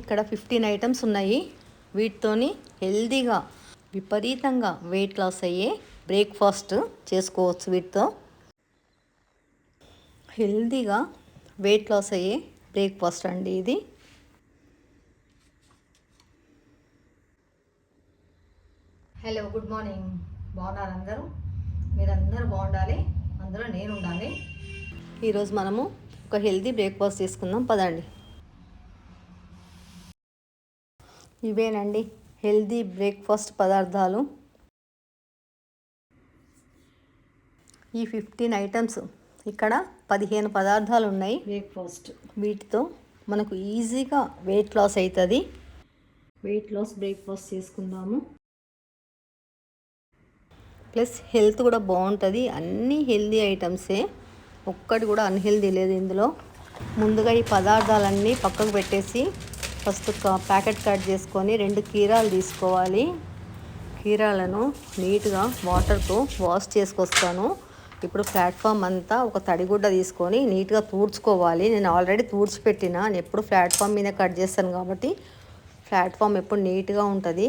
ఇక్కడ fifteen items ఉన్నాయి. వీటితోని హెల్దీగా విపరీతంగా వెయిట్ లాస్ అయ్యే బ్రేక్ఫాస్ట్ చేసుకోవచ్చు వీటితో. హెల్దీగా వెయిట్ లాస్ అయ్యే బ్రేక్ఫాస్ట్ అండి ఇది. హలో గుడ్ మార్నింగ్ బాగున్నారు అందరూ? మీరందరూ బాగుండాలి? అందులో నేను ఉండాలి. ఈరోజు మనము ఒక హెల్దీ బ్రేక్ఫాస్ట్ తీసుకుందాం పదండి. ఇవేనండి. హెల్దీ బ్రేక్ఫాస్ట్ పదార్థాలు. ఈ ఫిఫ్టీన్ ఐటమ్స్ ఇక్కడ పదిహేను పదార్థాలు ఉన్నాయి బ్రేక్ఫాస్ట్. వీటితో మనకు ఈజీగా వెయిట్ లాస్ అవుతుంది వెయిట్ లాస్ బ్రేక్ఫాస్ట్ చేసుకుందాము. ప్లస్ హెల్త్ కూడా బాగుంటుంది. అన్నీ హెల్దీ ఐటమ్సే. ఒక్కటి కూడా అన్హెల్దీ లేదు ఇందులో. ముందుగా ఈ పదార్థాలన్నీ పక్కకు పెట్టేసి ఫస్ట్ ప్యాకెట్ కట్ చేసుకొని రెండు కీరాలు తీసుకోవాలి. కీరాలను నీట్గా వాటర్తో వాష్ చేసుకొస్తాను. ఇప్పుడు ప్లాట్ఫామ్ అంతా ఒక తడిగుడ్డ తీసుకొని నీట్గా తూడ్చుకోవాలి. నేను ఆల్రెడీ తూడ్చిపెట్టిన నేను ఎప్పుడు ప్లాట్ఫామ్ మీద కట్ చేస్తాను కాబట్టి ప్లాట్ఫామ్ ఎప్పుడు నీట్గా ఉంటుంది.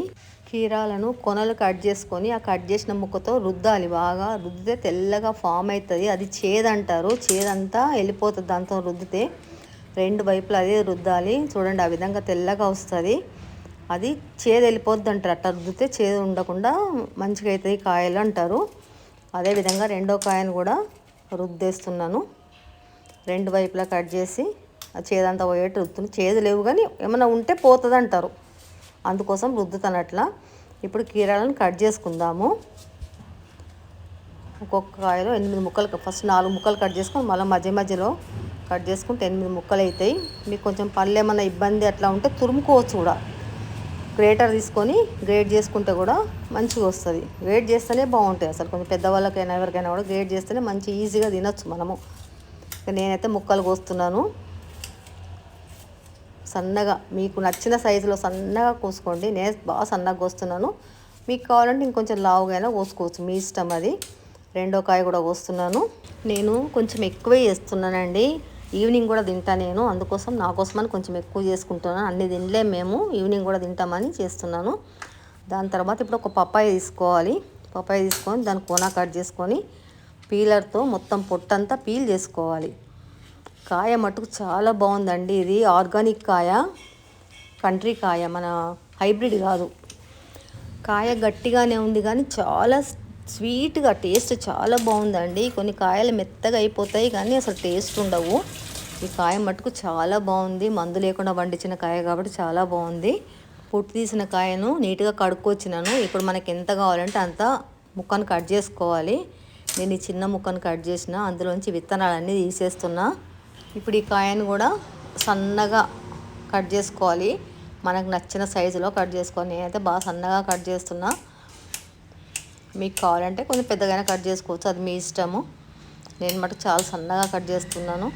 కీరాలను కొనలు కట్ చేసుకొని ఆ కట్ చేసిన ముక్కతో రుద్దాలి. బాగా రుద్దితే తెల్లగా ఫామ్ అవుతుంది. అది చేదంటారు. చేదంతా వెళ్ళిపోతుంది దాంతో రుద్దితే. రెండు వైపులు అదే రుద్దాలి. చూడండి ఆ విధంగా తెల్లగా వస్తుంది. అది చేదు వెళ్ళిపోద్ది అంటారు. అట్లా రుద్దితే చేదు ఉండకుండా మంచిగా అవుతుంది కాయలు అంటారు. అదేవిధంగా రెండో కాయను కూడా రుద్దేస్తున్నాను. రెండు వైపులా కట్ చేసి ఆ చేదంతా పోయేట్టు రుద్దుతుంది చేదు లేవు కానీ ఏమైనా ఉంటే పోతుంది అంటారు. అందుకోసం రుద్దుతాను అట్లా. ఇప్పుడు కీరాలను కట్ చేసుకుందాము. ఒక్కొక్క కాయలో ఎనిమిది ముక్కలు ఫస్ట్ నాలుగు ముక్కలు కట్ చేసుకొని మళ్ళీ మధ్య మధ్యలో కట్ చేసుకుంటే ఎనిమిది ముక్కలు అవుతాయి మీకు కొంచెం పళ్ళు ఏమన్నా ఇబ్బంది అట్లా ఉంటే తురుముకోవచ్చు కూడా. గ్రేటర్ తీసుకొని గ్రేట్ చేసుకుంటే కూడా మంచిగా వస్తుంది. గ్రేట్ చేస్తేనే బాగుంటాయి అసలు. కొంచెం పెద్దవాళ్ళకైనా ఎవరికైనా కూడా గ్రేట్ చేస్తేనే మంచి ఈజీగా తినొచ్చు మనము. నేనైతే ముక్కలు కోస్తున్నాను. సన్నగా మీకు నచ్చిన సైజులో సన్నగా కోసుకోండి. నేను బాగా సన్నగా కోస్తున్నాను. మీకు కావాలంటే ఇంకొంచెం లావుగా కోసుకోవచ్చు. మీ ఇష్టం అది. రెండో కాయ కూడా కోస్తున్నాను. నేను కొంచెం ఎక్కువే చేస్తున్నానండి. ఈవినింగ్ కూడా తింటా నేను అందుకోసం నా కోసమని కొంచెం ఎక్కువ చేసుకుంటున్నాను. అన్ని తినలేము మేము ఈవినింగ్ కూడా తింటామని చేస్తున్నాను. దాని తర్వాత ఇప్పుడు ఒక పప్పాయ తీసుకోవాలి. పప్పాయ తీసుకొని దాని కోనా కట్ చేసుకొని పీలర్తో మొత్తం పొట్టంతా పీల్ చేసుకోవాలి. కాయ మటుకు చాలా బాగుందండి ఇది. ఆర్గానిక్ కాయ కంట్రీ కాయ మన హైబ్రిడ్ కాదు. కాయ గట్టిగానే ఉంది కానీ చాలా స్వీట్గా టేస్ట్ చాలా బాగుందండి. కొన్ని కాయలు మెత్తగా అయిపోతాయి కానీ అసలు టేస్ట్ ఉండవు. ఈ కాయ మటుకు చాలా బాగుంది. మందు లేకుండా పండించిన కాయ కాబట్టి చాలా బాగుంది. పొట్టు తీసిన కాయను నీట్గా కడుక్కొచ్చినాను. ఇప్పుడు మనకి ఎంత కావాలంటే అంత ముక్కను కట్ చేసుకోవాలి. నేను ఈ చిన్న ముక్కను కట్ చేసిన అందులోంచి విత్తనాలన్నీ తీసేస్తున్నా. ఇప్పుడు ఈ కాయను కూడా సన్నగా కట్ చేసుకోవాలి. మనకు నచ్చిన సైజులో కట్ చేసుకోవాలి. నేనైతే బాగా సన్నగా కట్ చేస్తున్నా. మీకు కావాలంటే కొంచెం పెద్దగానే కట్ చేసుకోవచ్చు. అది మీ ఇష్టము. నేను మటుకు చాలా సన్నగా కట్ చేస్తున్నాను.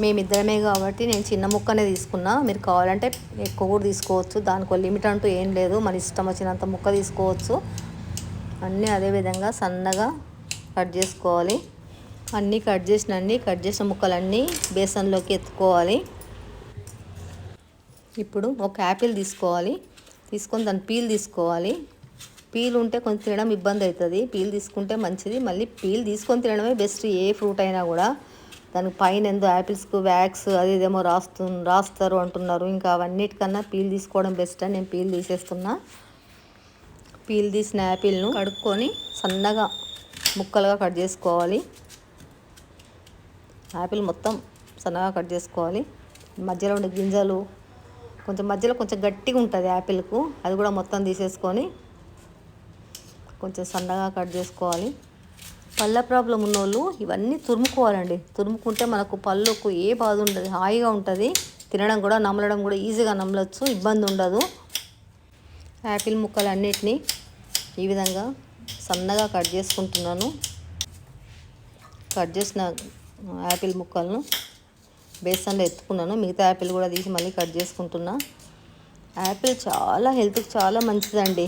మేమిద్దరమే కాబట్టి నేను చిన్న ముక్కనే తీసుకున్నా. మీరు కావాలంటే ఎక్కువ కూడా తీసుకోవచ్చు. దానికి లిమిట్ అంటూ ఏం లేదు. మన ఇష్టం వచ్చినంత ముక్క తీసుకోవచ్చు. అన్నీ అదే విధంగా సన్నగా కట్ చేసుకోవాలి. అన్నీ కట్ చేసినండి కట్ చేసిన ముక్కలన్నీ బేసన్లోకి ఎత్తుకోవాలి. ఇప్పుడు ఒక యాపిల్ తీసుకోవాలి. తీసుకొని దాని పీల్ తీసుకోవాలి. పీల్ ఉంటే కొంచెం తినడం ఇబ్బంది అవుతుంది. పీల్ తీసుకుంటే మంచిది. మళ్ళీ పీల్ తీసుకొని తినడమే బెస్ట్. ఏ ఫ్రూట్ అయినా కూడా. దానికి పైన ఎందు యాపిల్స్కు వ్యాక్స్ అది ఇదేమో రాస్తు రాస్తారు అంటున్నారు. ఇంకా అవన్నిటికన్నా పీల్ తీసుకోవడం బెస్ట్ అని నేను పీల్ తీసేస్తున్నా. పీల్ తీసిన యాపిల్ను కడుక్కొని సన్నగా ముక్కలుగా కట్ చేసుకోవాలి. యాపిల్ మొత్తం సన్నగా కట్ చేసుకోవాలి. మధ్యలో ఉండే గింజలు కొంచెం మధ్యలో కొంచెం గట్టిగా ఉంటుంది యాపిల్కు. అది కూడా మొత్తం తీసేసుకొని కొంచెం సన్నగా కట్ చేసుకోవాలి. పళ్ళ ప్రాబ్లం ఉన్నోళ్ళు ఇవన్నీ తురుముకోవాలండి. తురుముకుంటే మనకు పళ్ళకు ఏ బాధ ఉండదు. హాయిగా ఉంటుంది. తినడం కూడా నమలడం కూడా ఈజీగా నమలొచ్చు. ఇబ్బంది ఉండదు. యాపిల్ ముక్కలు అన్నిటినీ ఈ విధంగా సన్నగా కట్ చేసుకుంటున్నాను. కట్ చేసిన యాపిల్ ముక్కలను బేసన్లో ఎత్తుకున్నాను. మిగతా యాపిల్ కూడా తీసి మళ్ళీ కట్ చేసుకుంటున్నా. యాపిల్ చాలా హెల్త్కి చాలా మంచిదండి.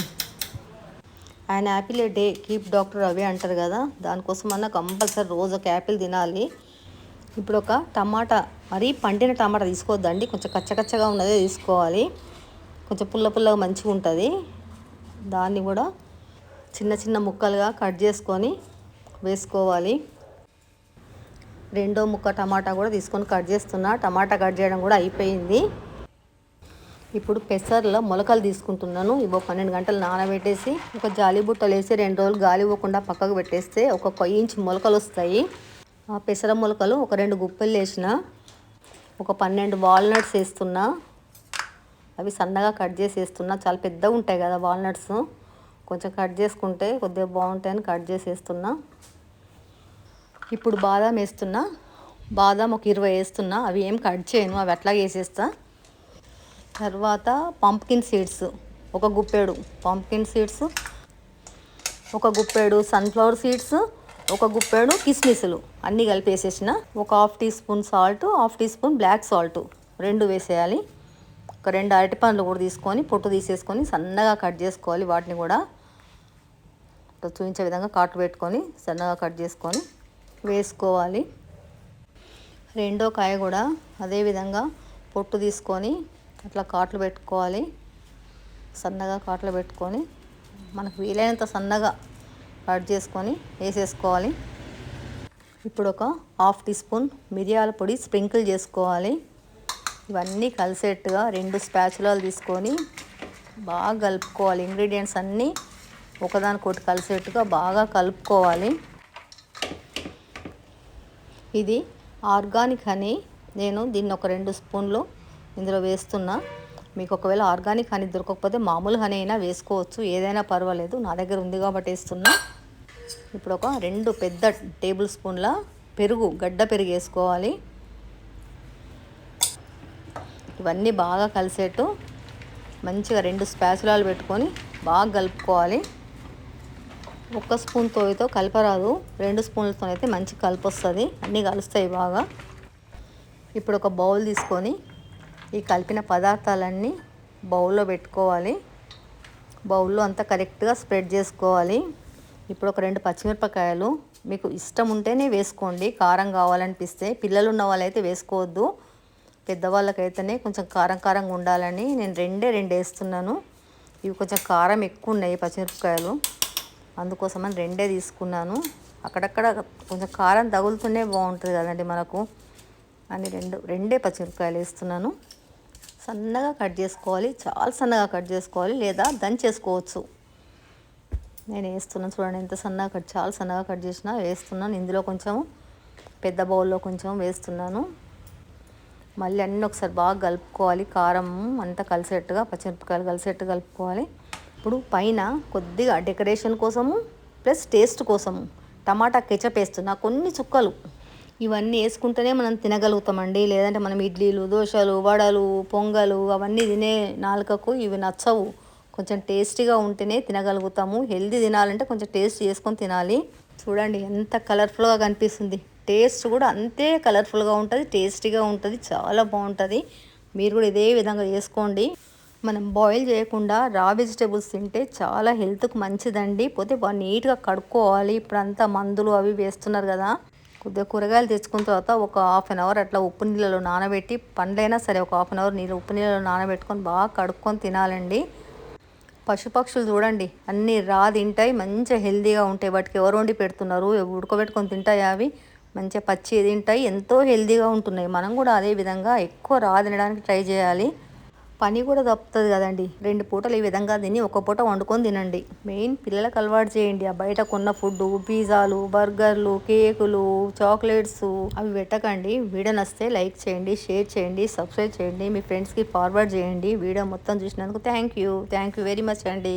ఆయన apple a day keep doctor away అంటారు కదా దానికోసం అన్న కంపల్సరీ రోజు ఒక యాపిల్ తినాలి. ఇప్పుడు ఒక టమాటా మరీ పండిన టమాటా తీసుకోవద్దండి కొంచెం కచ్చకచ్చగా ఉన్నదే తీసుకోవాలి. కొంచెం పుల్ల పుల్లగా మంచిగా ఉంటుంది. దాన్ని కూడా చిన్న చిన్న ముక్కలుగా కట్ చేసుకొని వేసుకోవాలి. రెండో ముక్క టమాటా కూడా తీసుకొని కట్ చేస్తున్నా. టమాటా కట్ చేయడం కూడా అయిపోయింది. ఇప్పుడు పెసర్లో మొలకలు తీసుకుంటున్నాను. ఇవో పన్నెండు గంటలు నానబెట్టేసి ఒక జాలి బుట్టలు వేసి రెండు రోజులు గాలి ఇవ్వకుండా పక్కకు పెట్టేస్తే ఒక కొయ్యి ఇంచు మొలకలు వస్తాయి. ఆ పెసర మొలకలు ఒక రెండు గుప్పెలు వేసిన ఒక పన్నెండు వాల్నట్స్ వేస్తున్నా. అవి సన్నగా కట్ చేసి వేస్తున్నా. చాలా పెద్దగా ఉంటాయి కదా వాల్నట్స్. కొంచెం కట్ చేసుకుంటే కొద్దిగా బాగుంటాయని కట్ చేసి వేస్తున్నా. ఇప్పుడు బాదాం వేస్తున్నా. బాదాం ఒక ఇరవై వేస్తున్నా. అవి ఏం కట్ చేయను. అవి అట్లా వేసేస్తా. తర్వాత పంప్కిన్ సీడ్స్ ఒక గుప్పెడు. పంప్కిన్ సీడ్స్ ఒక గుప్పెడు. సన్ఫ్లవర్ సీడ్స్ ఒక గుప్పెడు. కిస్మిస్లు అన్నీ కలిపి వేసేసిన ఒక half teaspoon salt half teaspoon black salt రెండు వేసేయాలి. ఒక రెండు అరటి పండ్లు కూడా తీసుకొని పొట్టు తీసేసుకొని సన్నగా కట్ చేసుకోవాలి. వాటిని కూడా ఇట్లా చూపించే విధంగా కాటు పెట్టుకొని సన్నగా కట్ చేసుకొని వేసుకోవాలి. రెండో కాయ కూడా అదేవిధంగా పొట్టు తీసుకొని అట్లా కాట్లు పెట్టుకోవాలి. సన్నగా కాట్లు పెట్టుకొని మనకు వీలైనంత సన్నగా కట్ చేసుకొని వేసేసుకోవాలి. ఇప్పుడు ఒక హాఫ్ టీ స్పూన్ మిరియాల పొడి స్ప్రింకిల్ చేసుకోవాలి. ఇవన్నీ కలిసేట్టుగా రెండు స్పాచులాలు తీసుకొని బాగా కలుపుకోవాలి. ఇంగ్రీడియంట్స్ అన్నీ ఒకదానికొకటి కలిసేట్టుగా బాగా కలుపుకోవాలి. ఇది ఆర్గానిక్ హనీ. నేను దీన్ని ఒక రెండు స్పూన్లు ఇందులో వేస్తున్నా. మీకు ఒకవేళ ఆర్గానిక్ హనీ దొరకకపోతే మామూలు హనీ అయినా వేసుకోవచ్చు. ఏదైనా పర్వాలేదు. నా దగ్గర ఉంది కాబట్టి వేస్తున్నా. ఇప్పుడు ఒక రెండు పెద్ద టేబుల్ స్పూన్ల పెరుగు గడ్డ పెరుగు వేసుకోవాలి. ఇవన్నీ బాగా కలిసేట్టు మంచిగా రెండు స్పాచులాలు పెట్టుకొని బాగా కలుపుకోవాలి. ఒక్క స్పూన్ తోయితో కలపరాదు. రెండు స్పూన్లతో అయితే మంచి కలిపి వస్తుంది. అన్నీ కలుస్తాయి బాగా. ఇప్పుడు ఒక బౌల్ తీసుకొని ఈ కలిపిన పదార్థాలన్నీ బౌల్లో పెట్టుకోవాలి. బౌల్లో అంతా కరెక్ట్గా స్ప్రెడ్ చేసుకోవాలి. ఇప్పుడు ఒక రెండు పచ్చిమిరపకాయలు. మీకు ఇష్టం ఉంటేనే వేసుకోండి. కారం కావాలనిపిస్తే. పిల్లలు ఉన్న వాళ్ళైతే వేసుకోవద్దు. పెద్దవాళ్ళకైతేనే కొంచెం కారం కారంగా ఉండాలని నేను రెండే రెండు వేస్తున్నాను. ఇవి కొంచెం కారం ఎక్కువ ఉన్నాయి పచ్చిమిరపకాయలు. అందుకోసమని రెండే తీసుకున్నాను. అక్కడక్కడ కొంచెం కారం తగులుతూనే బాగుంటుంది కదండి మనకు. అని రెండు రెండే పచ్చిమిరపకాయలు వేస్తున్నాను. సన్నగా కట్ చేసుకోవాలి. చాలా సన్నగా కట్ చేసుకోవాలి లేదా దంచేసుకోవచ్చు నేను వేస్తున్నాను చూడండి ఎంత సన్నగా కట్ చాలా సన్నగా కట్ చేసినా వేస్తున్నాను. ఇందులో కొంచెం పెద్ద బౌల్లో కొంచెం వేస్తున్నాను. మళ్ళీ అన్నీ ఒకసారి బాగా కలుపుకోవాలి. కారం అంతా కలిసేట్టుగా పచ్చిమిరపకాయలు కలిసేట్టు కలుపుకోవాలి. ఇప్పుడు పైన కొద్దిగా డెకరేషన్ కోసము ప్లస్ టేస్ట్ కోసము టమాటా కెచప్ వేస్తున్నా. కొన్ని చుక్కలు ఇవన్నీ వేసుకుంటేనే మనం తినగలుగుతామండి. లేదంటే మనం ఇడ్లీలు దోశలు వడలు పొంగలు అవన్నీ తినే నాలుకకు ఇవి నచ్చవు. కొంచెం టేస్టీగా ఉంటేనే తినగలుగుతాము. హెల్దీ తినాలంటే కొంచెం టేస్ట్ చేసుకొని తినాలి. చూడండి ఎంత కలర్ఫుల్గా కనిపిస్తుంది. టేస్ట్ కూడా అంతే కలర్ఫుల్గా ఉంటుంది టేస్టీగా ఉంటుంది చాలా బాగుంటుంది. మీరు కూడా ఇదే విధంగా చేసుకోండి. మనం బాయిల్ చేయకుండా రా వెజిటేబుల్స్ తింటే చాలా హెల్త్కు మంచిదండి. పోతే బాగా నీట్గా కడుక్కోవాలి. ఇప్పుడంతా మందులు అవి వేస్తున్నారు కదా. కొద్దిగా కూరగాయలు తెచ్చుకున్న తర్వాత ఒక హాఫ్ అన్ అవర్ అట్లా ఉప్పు నీళ్ళలో నానబెట్టి పండ్లైనా సరే ఒక హాఫ్ అన్ అవర్ నీళ్ళు ఉప్పు నీళ్ళలో నానబెట్టుకొని బాగా కడుక్కొని తినాలండి. పశుపక్షులు చూడండి అన్నీ రా తింటాయి మంచిగా హెల్దీగా ఉంటాయి. వాటికి ఎవరు వండి పెడుతున్నారు? ఉడకబెట్టుకొని తింటాయి అవి? మంచిగా పచ్చి తింటాయి ఎంతో హెల్దీగా ఉంటున్నాయి. మనం కూడా అదే విధంగా ఎక్కువ రా తినడానికి ట్రై చేయాలి. పని కూడా తప్పుతుంది కదండి. రెండు పూటలు ఈ విధంగా తిని ఒక పూట వండుకొని తినండి. మెయిన్ పిల్లలకు అలవాటు చేయండి. ఆ బయట కొన్న ఫుడ్ పిజ్జాలు బర్గర్లు కేకులు చాక్లెట్స్ అవి పెట్టకండి. వీడియో నస్తే లైక్ చేయండి షేర్ చేయండి సబ్స్క్రైబ్ చేయండి. మీ ఫ్రెండ్స్కి ఫార్వర్డ్ చేయండి. వీడియో మొత్తం చూసినందుకు thank you. Thank you very much అండి.